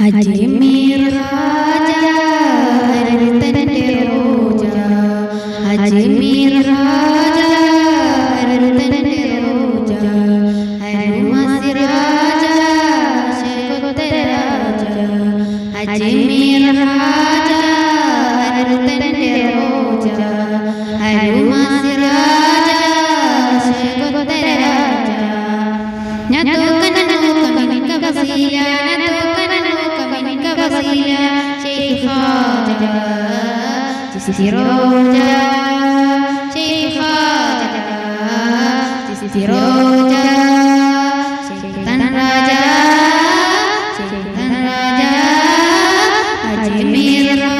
അജ്മീർ ഹാജ ഹരതന്റെ റോജ. അജ്മീർ ഹാജ ഹരതന്റെ റോജ. ഹരുമസി രാജ ശേഖോത്തര രാജ അജ്മീർ ഹാജ ഹരതന്റെ റോജ. ഹരുമസി രാജ ശേഖോത്തര രാജ ഞാൻ തൂക്കന നോക്കമിനിക്ക വസീല ഞാൻ തൂക്കന kasihnya Cikho Cikho Cikho Cikho Cikho Raja Cikho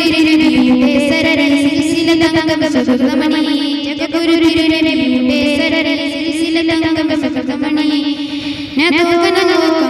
തിരുനബിയുടെ സരരി സിൽസില തങ്കം സുഹൃതമണി ജഗഗുരു തിരുനബിയുടെ സരരി സിൽസില തങ്കം സുഹൃതമണി ഞാൻ തോക്കന നോക്കമിനിക്ക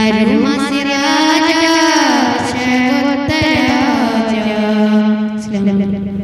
हर मासे